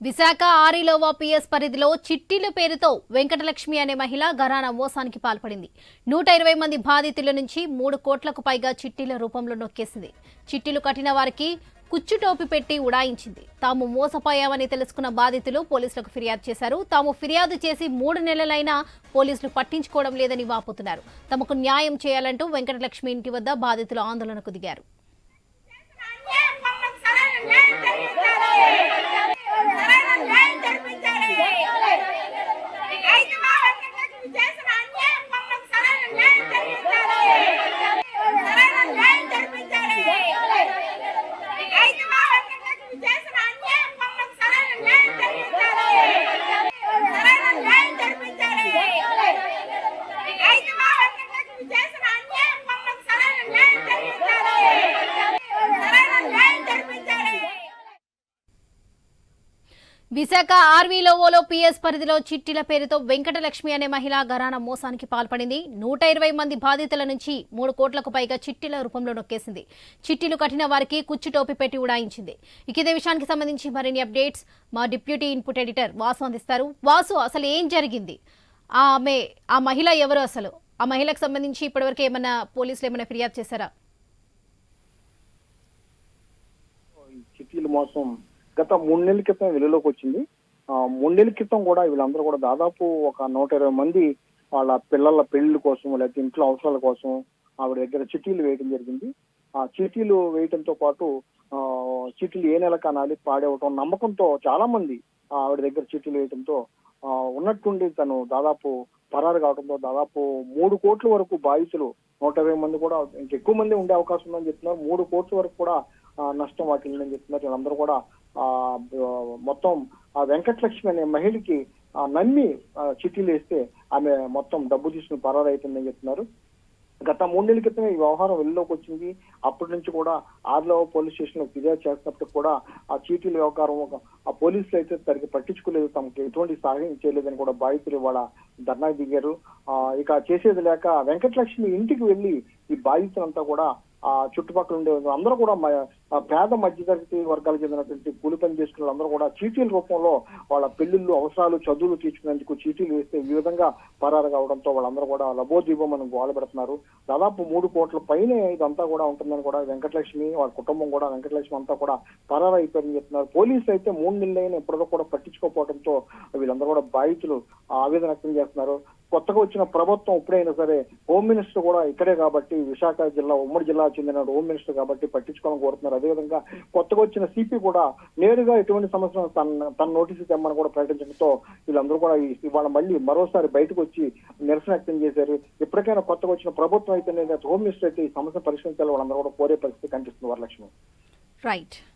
Visakha Arilova PS పరిధిలో చిట్టీల పేరుతో వెంకటలక్ష్మి అనే మహిళ గరాన మోసానికి పాల్పడింది. నూట ఇరవై మంది బాధితుల నుంచి మూడు కోట్లకు పైగా చిట్టీల రూపంలో నొక్కేసింది. చిట్టీలు కట్టిన వారికి కుచ్చుటోపి పెట్టి ఉడాయించింది. తాము మోసపోయామని తెలుసుకున్న బాధితులు పోలీసులకు ఫిర్యాదు చేశారు. తాము ఫిర్యాదు చేసి మూడు నెలలైనా పోలీసులు పట్టించుకోవడం లేదని వాపోతున్నారు. తమకు న్యాయం చేయాలంటూ వెంకటలక్ష్మి ఇంటి వద్ద బాధితులు ఆందోళనకు దిగారు. విశాఖ ఆర్వీలోవోలో పీఎస్ పరిధిలో చిట్టిల పేరుతో వెంకటలక్ష్మి అనే మహిళ గరాన మోసానికి పాల్పడింది. నూట ఇరవై మంది బాధితుల నుంచి మూడు కోట్లకు పైగా చిట్టీల రూపంలో నొక్కేసింది. చిట్టీలు కట్టిన వారికి కుచ్చుటోపి పెట్టి ఉడాయించింది. ఇక ఇదే విషయానికి సంబంధించి మరిన్ని అప్డేట్స్ మా డిప్యూటీ ఇన్పుట్ ఎడిటర్ వాసు అందిస్తారు. వాసు అసలు ఏం జరిగింది? ఆమె ఆ మహిళ ఎవరు అసలు? ఆ మహిళకు సంబంధించి ఇప్పటివరకు ఏమైనా పోలీసులు ఏమైనా ఫిర్యాదు చేశారా? ఈ మోసం గత మూడు నెలల క్రితం వెలుగులోకి వచ్చింది. మూడు నెలల క్రితం కూడా వీళ్ళందరూ కూడా దాదాపు ఒక నూట ఇరవై మంది వాళ్ళ పిల్లల పెళ్ళి కోసం లేకపోతే ఇంట్లో అవసరాల కోసం ఆవిడ దగ్గర చిట్టీలు వేయడం జరిగింది. ఆ చీటీలు వేయడంతో పాటు ఆ, చీటీలు ఏ నెల కనాలి పాడేవటం నమ్మకంతో చాలా మంది ఆవిడ దగ్గర చీటీలు వేయడంతో ఉన్నట్టుండి తను దాదాపు పరారు కావడంతో దాదాపు మూడు కోట్ల వరకు బాధితులు నూట ఇరవై మంది కూడా ఇంకెక్కువ మంది ఉండే అవకాశం ఉందని చెప్తున్నారు. మూడు కోట్ల వరకు కూడా నష్టం వాటిల్లని చెప్తున్నారు. వీళ్ళందరూ కూడా మొత్తం ఆ వెంకటలక్ష్మి అనే మహిళకి ఆ, నమ్మి ఆ, చిట్టీలు వేస్తే ఆమె మొత్తం డబ్బు తీసుకుని పరారు అవుతుందని చెప్తున్నారు. గత మూడు నెలల క్రితమే ఈ వ్యవహారం వెళ్ళిలోకి వచ్చింది. అప్పటి నుంచి కూడా ఆర్లో పోలీస్ స్టేషన్లో ఫిర్యాదు చేసినప్పుడు కూడా ఆ చీటీల వ్యవహారం ఆ పోలీసులు అయితే తనకి పట్టించుకోలేదు. తమకు ఎటువంటి సహాయం చేయలేదని కూడా బాధితులు ఇవాళ ధర్నా దిగారు. ఆ ఇక చేసేది లేక వెంకటలక్ష్మి ఇంటికి వెళ్ళి ఈ బాధితులంతా కూడా ఆ చుట్టుపక్కల ఉండే అందరూ కూడా పేద మధ్యతరగతి వర్గాలకు చెందినటువంటి కూలి పని చేసుకునే వాళ్ళందరూ కూడా చీటీల రూపంలో వాళ్ళ పెళ్ళిళ్ళు అవసరాలు చదువులు తీర్చుకునేందుకు చీటీలు వేస్తే ఈ విధంగా పరారు కావడంతో వాళ్ళందరూ కూడా లబోదీపం గోల పెడుతున్నారు దాదాపు మూడు కోట్ల పైనే ఇదంతా కూడా ఉంటుందని కూడా వెంకటలక్ష్మి వాళ్ళ కుటుంబం కూడా వెంకటలక్ష్మి అంతా కూడా పరారు అయిపోయిందని చెప్తున్నారు. పోలీసులు అయితే మూడు నెలలైన ఇప్పటిదో కూడా పట్టించుకోకపోవడంతో వీళ్ళందరూ కూడా బాధితులు ఆవేదన వ్యక్తం చేస్తున్నారు. కొత్తగా వచ్చిన ప్రభుత్వం ఎప్పుడైనా సరే హోమ్ మినిస్టర్ కూడా ఇక్కడే కాబట్టి విశాఖ జిల్లా ఉమ్మడి జిల్లా చెందిన హోమ్ మినిస్టర్ కాబట్టి పట్టించుకోవాలని కోరుతున్నారు. అదేవిధంగా కొత్తగా వచ్చిన సిపి కూడా నేరుగా ఎటువంటి సమస్యను తన తన నోటీసు తెమ్మని కూడా ప్రకటించడంతో వీళ్ళందరూ కూడా ఇవాళ మళ్ళీ మరోసారి బయటకు వచ్చి నిరసన వ్యక్తం చేశారు. ఇప్పటికైనా కొత్తగా వచ్చిన ప్రభుత్వం అయితే హోమ్ మినిస్టర్ అయితే ఈ సమస్య పరిష్కరించాలి వాళ్ళందరూ కూడా కోరే పరిస్థితి కనిపిస్తుంది వరలక్ష్మి. రైట్